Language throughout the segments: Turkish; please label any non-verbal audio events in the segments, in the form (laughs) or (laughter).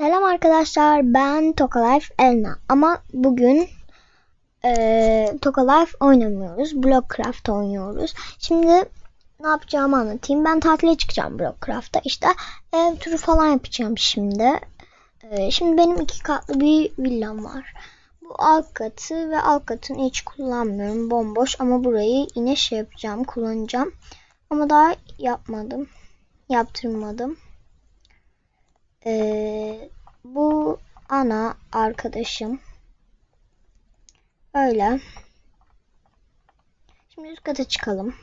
Selam arkadaşlar ben Tokalife Elna ama bugün e, Tokalife oynamıyoruz Blockcraft oynuyoruz. Şimdi ne yapacağımı anlatayım. Ben tatile çıkacağım Blockcraft'ta işte ev turu falan yapacağım şimdi. E, şimdi benim iki katlı bir villam var. Bu alt katı ve alt katını hiç kullanmıyorum bomboş ama burayı yine şey yapacağım kullanacağım. Ama daha yapmadım yaptırmadım. Ee, bu ana arkadaşım. Öyle. Şimdi üst kata çıkalım.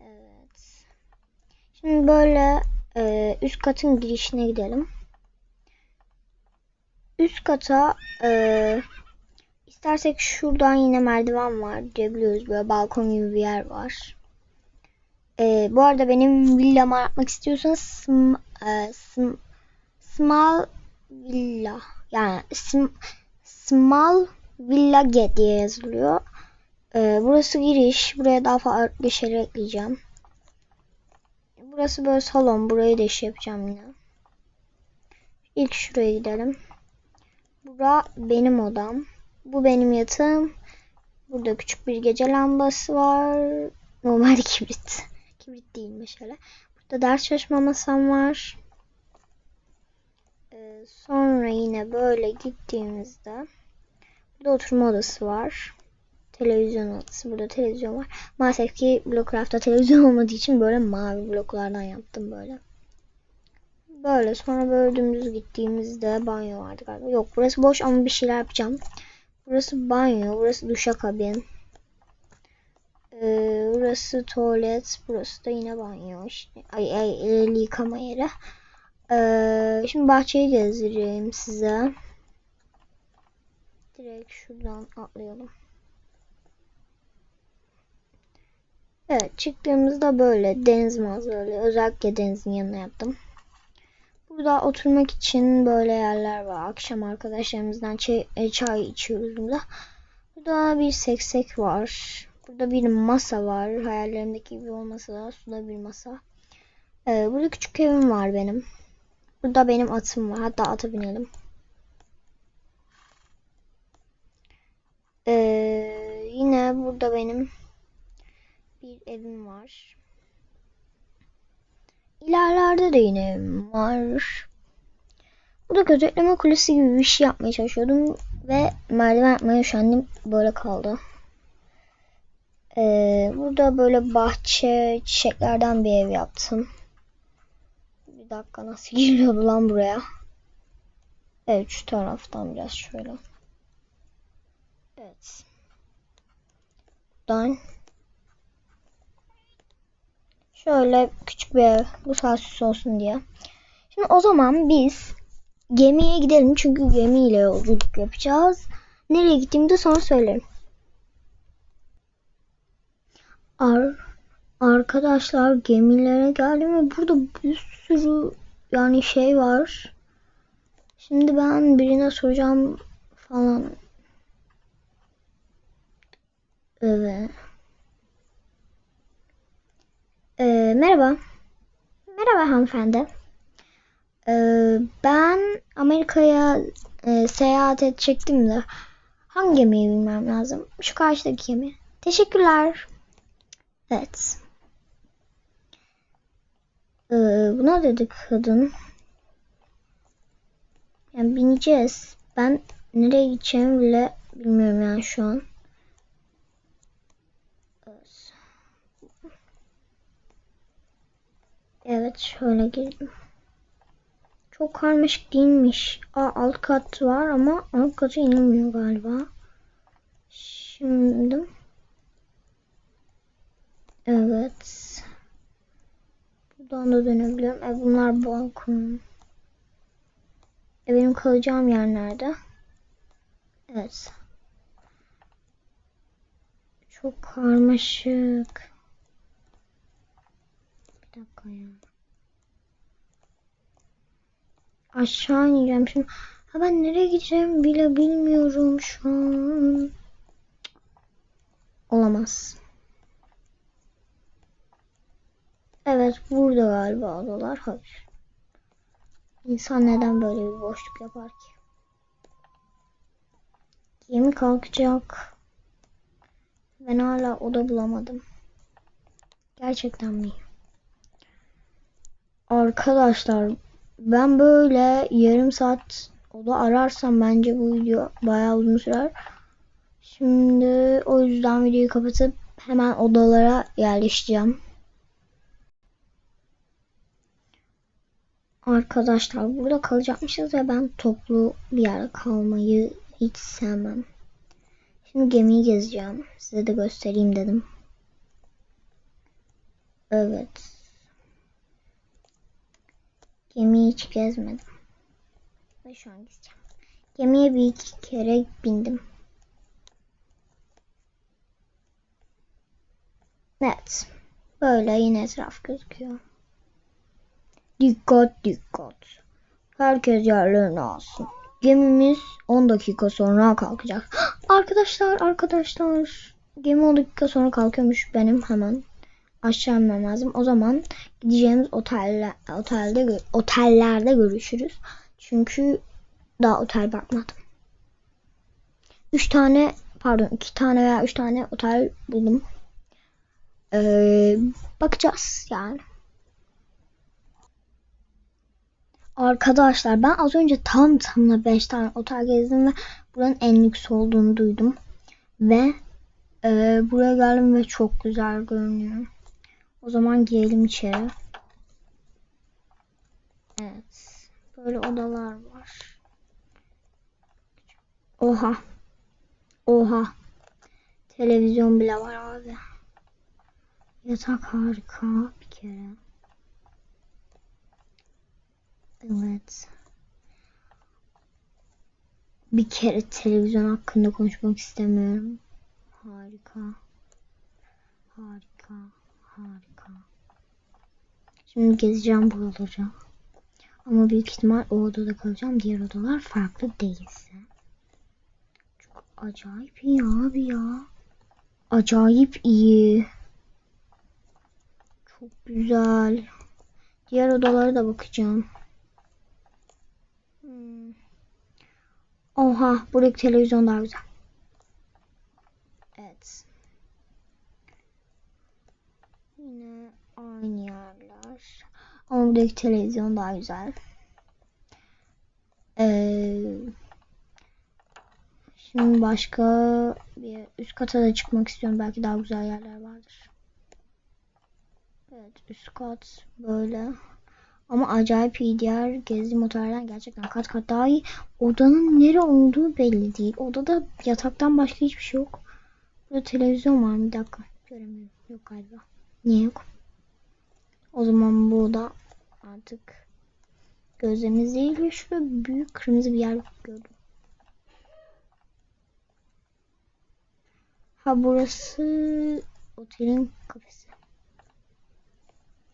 Evet. Şimdi böyle e, üst katın girişine gidelim. Üst kata e, istersek şuradan yine merdiven var diyebiliyoruz. Böyle balkon gibi bir yer var. Ee, bu arada benim villamı yapmak istiyorsanız sm, e, sm, small villa yani sm, small villa get diye yazılıyor. Ee, burası giriş. Buraya daha farklı şeyler ekleyeceğim. Burası böyle salon. Burayı da iş yapacağım yine. İlk şuraya gidelim. Bura benim odam. Bu benim yatağım. Burada küçük bir gece lambası var. Normal kibrit. Kibrit değil mesela. Burada ders çalışma masam var. Ee, sonra yine böyle gittiğimizde burada oturma odası var. Televizyon odası. Burada televizyon var. Maalesef ki Blockcraft'ta televizyon (laughs) olmadığı için böyle mavi bloklardan yaptım böyle. Böyle sonra böyle dümdüz gittiğimizde banyo vardı galiba. Yok burası boş ama bir şeyler yapacağım. Burası banyo, burası duşakabin. Ee, burası tuvalet, burası da yine banyo. İşte, ay ay el yıkama yeri. Ee, şimdi bahçeyi gezdireyim size. Direkt şuradan atlayalım. Evet çıktığımızda böyle deniz manzaralı. Özellikle denizin yanına yaptım. Burada oturmak için böyle yerler var. Akşam arkadaşlarımızdan çay, e, çay içiyoruz burada. Burada bir seksek var. Burada bir masa var. Hayallerimdeki gibi olmasa da suda bir masa. Ee, burada küçük evim var benim. Burada benim atım var. Hatta ata binelim. Ee, yine burada benim bir evim var. İlerlerde de yine evim var. Burada gözetleme kulesi gibi bir şey yapmaya çalışıyordum ve merdiven yapmaya üşendim. Böyle kaldı. Ee, burada böyle bahçe çiçeklerden bir ev yaptım. Bir dakika nasıl giriyordu lan buraya? Evet şu taraftan biraz şöyle. Evet. Buradan şöyle küçük bir ev. Bu saat olsun diye. Şimdi o zaman biz gemiye gidelim. Çünkü gemiyle yolculuk yapacağız. Nereye gittiğimi de sonra söylerim. Ar Arkadaşlar gemilere geldim ve burada bir sürü yani şey var. Şimdi ben birine soracağım falan. Evet. Ee, merhaba. Merhaba hanımefendi. Ee, ben Amerika'ya e, seyahat edecektim de hangi gemiyi bilmem lazım? Şu karşıdaki gemi. Teşekkürler. Evet. Ee, buna dedik kadın. Yani bineceğiz. Ben nereye gideceğimi bile bilmiyorum yani şu an. Evet. Şöyle girdim. Çok karmaşık değilmiş. Aa, alt kat var ama alt katı inilmiyor galiba. Şimdi Evet. Buradan da dönebiliyorum. E bunlar balkon. E benim kalacağım yer nerede? Evet. Çok karmaşık. Bir dakika ya. Aşağı ineceğim şimdi. Ha ben nereye gideceğim bile bilmiyorum şu an. Olamaz. Evet burada galiba odalar. Hayır. İnsan neden böyle bir boşluk yapar ki? Gemi kalkacak. Ben hala oda bulamadım. Gerçekten mi? Arkadaşlar ben böyle yarım saat oda ararsam bence bu video bayağı uzun sürer. Şimdi o yüzden videoyu kapatıp hemen odalara yerleşeceğim. Arkadaşlar burada kalacakmışız ve ben toplu bir yerde kalmayı hiç sevmem. Şimdi gemiyi gezeceğim. Size de göstereyim dedim. Evet. Gemiyi hiç gezmedim. Ve şu an gezeceğim. Gemiye bir iki kere bindim. Evet. Böyle yine etraf gözüküyor. Dikkat dikkat. Herkes yerlerini alsın. Gemimiz 10 dakika sonra kalkacak. (gasps) Arkadaşlar arkadaşlar. Gemi 10 dakika sonra kalkıyormuş benim hemen aşağı inmem lazım. O zaman gideceğimiz otelle, otelde otellerde görüşürüz. Çünkü daha otel bakmadım. 3 tane pardon 2 tane veya 3 tane otel buldum. Ee, bakacağız yani. Arkadaşlar ben az önce tam tamına 5 tane otel gezdim ve buranın en lüks olduğunu duydum. Ve e, buraya geldim ve çok güzel görünüyor. O zaman girelim içeri. Evet. Böyle odalar var. Oha. Oha. Televizyon bile var abi. Yatak harika bir kere. Evet. Bir kere televizyon hakkında konuşmak istemiyorum. Harika. Harika. Harika. Şimdi gezeceğim buraları. Ama büyük ihtimal o odada kalacağım. Diğer odalar farklı değilse. Çok acayip iyi abi ya. Acayip iyi. Çok güzel. Diğer odalara da bakacağım. Hmm. Oha buradaki televizyon daha güzel. Evet. Yine aynı yerler. Ama buradaki televizyon daha güzel. Ee, şimdi başka bir üst kata da çıkmak istiyorum. Belki daha güzel yerler vardır. Evet üst kat böyle. Ama acayip iyi diğer gezdiğim otellerden gerçekten kat kat daha iyi. Odanın nere olduğu belli değil. Odada yataktan başka hiçbir şey yok. Burada televizyon var mı? Bir dakika. Göremiyorum. Yok galiba. Niye yok? O zaman bu oda artık gözlerimiz değil ve şurada büyük kırmızı bir yer gördüm. Ha burası otelin kafesi.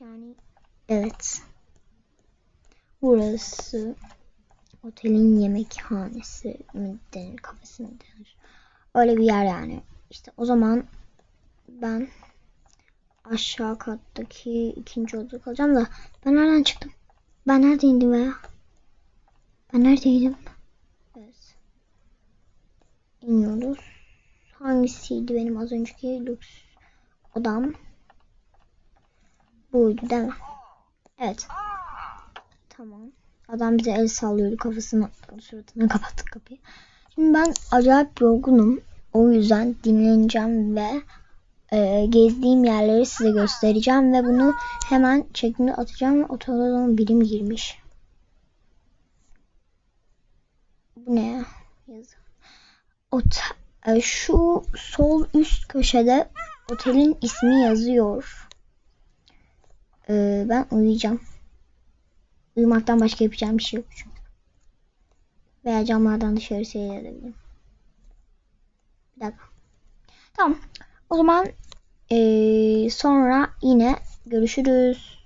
Yani evet. Burası otelin yemekhanesi mi denir, kafesi mi denir? Öyle bir yer yani. İşte o zaman ben aşağı kattaki ikinci odada kalacağım da ben nereden çıktım? Ben neredeydim veya? Ben neredeydim? Evet. İniyoruz. Hangisiydi benim az önceki lüks odam? Buydu değil mi? Evet. Tamam. Adam bize el sallıyordu kafasını suratına kapattık kapıyı. Şimdi ben acayip yorgunum. O yüzden dinleneceğim ve e, gezdiğim yerleri size göstereceğim ve bunu hemen çekimde atacağım ve otomatik birim girmiş. Bu ne ya? Yazı. Ot e, şu sol üst köşede otelin ismi yazıyor. E, ben uyuyacağım. Uyumaktan başka yapacağım bir şey yok çünkü. Veya camlardan dışarı seyredebilirim. Bir dakika. Tamam. O zaman ee, sonra yine görüşürüz.